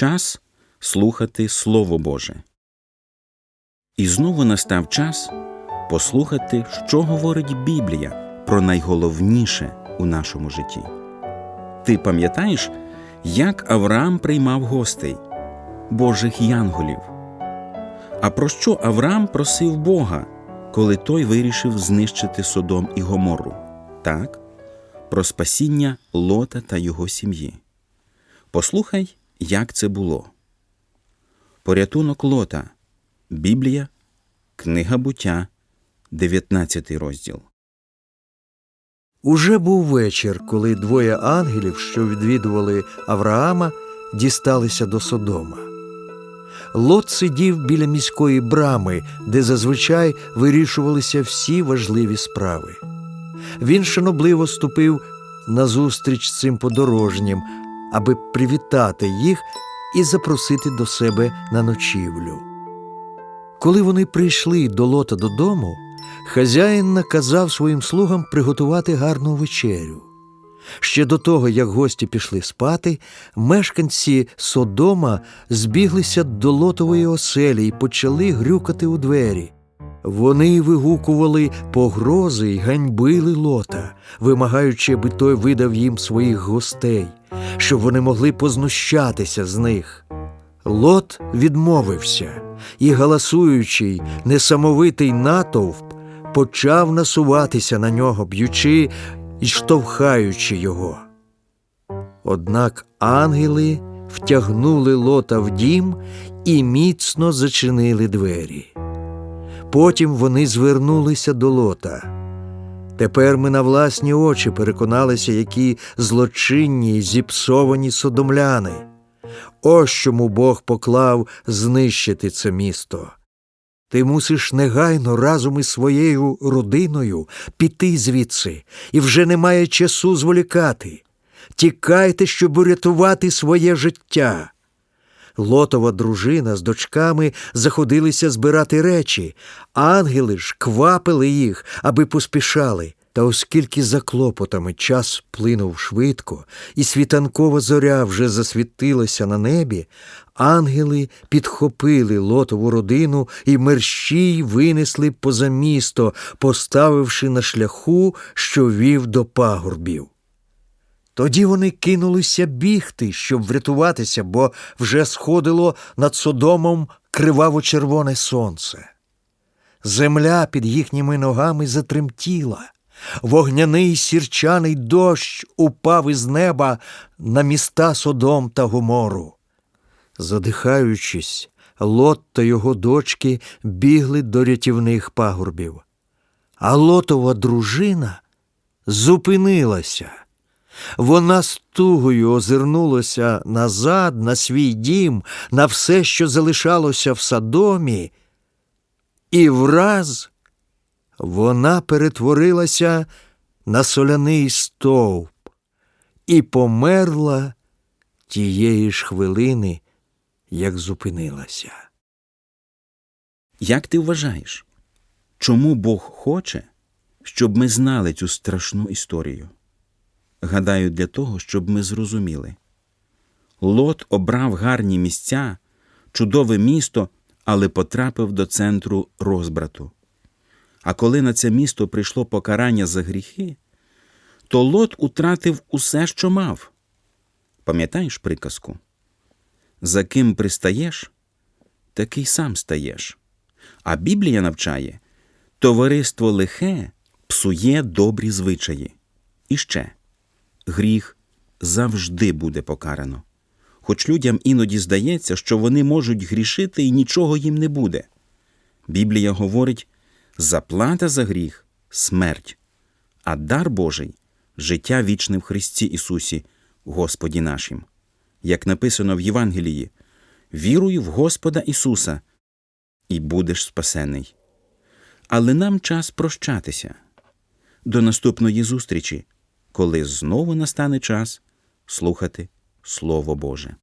час слухати Слово Боже. І знову настав час послухати, що говорить Біблія про найголовніше у нашому житті. Ти пам'ятаєш, як Авраам приймав гостей, Божих янголів? А про що Авраам просив Бога, коли той вирішив знищити Содом і Гоморру? Так, про спасіння Лота та його сім'ї. Послухай, як це було. Порятунок Лота. Біблія, Книга буття, 19 розділ. Уже був вечір, коли двоє ангелів, що відвідували Авраама, дісталися до Содома. Лот сидів біля міської брами, де зазвичай вирішувалися всі важливі справи. Він шанобливо ступив назустріч цим подорожнім, аби привітати їх і запросити до себе на ночівлю. Коли вони прийшли до лота додому, хазяїн наказав своїм слугам приготувати гарну вечерю. Ще до того, як гості пішли спати, мешканці Содома збіглися до лотової оселі і почали грюкати у двері. Вони вигукували погрози й ганьбили лота, вимагаючи, аби той видав їм своїх гостей, щоб вони могли познущатися з них. Лот відмовився, і галасуючий, несамовитий натовп почав насуватися на нього, б'ючи і штовхаючи його. Однак ангели втягнули лота в дім і міцно зачинили двері. Потім вони звернулися до лота. Тепер ми на власні очі переконалися, які злочинні й зіпсовані содомляни. Ось чому Бог поклав знищити це місто. Ти мусиш негайно разом із своєю родиною піти звідси, і вже немає часу зволікати. Тікайте, щоб урятувати своє життя. Лотова дружина з дочками заходилися збирати речі, ангели ж квапили їх, аби поспішали. Та оскільки за клопотами час плинув швидко, і світанкова зоря вже засвітилася на небі, ангели підхопили лотову родину і мерщій винесли поза місто, поставивши на шляху, що вів до пагорбів. Тоді вони кинулися бігти, щоб врятуватися, бо вже сходило над Содомом криваво-червоне сонце. Земля під їхніми ногами затремтіла. Вогняний сірчаний дощ упав із неба на міста Содом та Гомору. Задихаючись, Лот та його дочки бігли до рятівних пагорбів. А Лотова дружина зупинилася. Вона з тугою озирнулася назад на свій дім, на все, що залишалося в садомі, і враз вона перетворилася на соляний стовп і померла тієї ж хвилини, як зупинилася. Як ти вважаєш, чому Бог хоче, щоб ми знали цю страшну історію? Гадаю, для того, щоб ми зрозуміли. Лот обрав гарні місця, чудове місто, але потрапив до центру розбрату. А коли на це місто прийшло покарання за гріхи, то Лот утратив усе, що мав. Пам'ятаєш приказку? За ким пристаєш, такий сам стаєш. А Біблія навчає товариство лихе псує добрі звичаї. І ще гріх завжди буде покарано. Хоч людям іноді здається, що вони можуть грішити і нічого їм не буде. Біблія говорить заплата за гріх смерть, а дар Божий життя вічне в Христі Ісусі, Господі нашим. Як написано в Євангелії, віруй в Господа Ісуса, і будеш спасений. Але нам час прощатися. До наступної зустрічі, коли знову настане час слухати Слово Боже.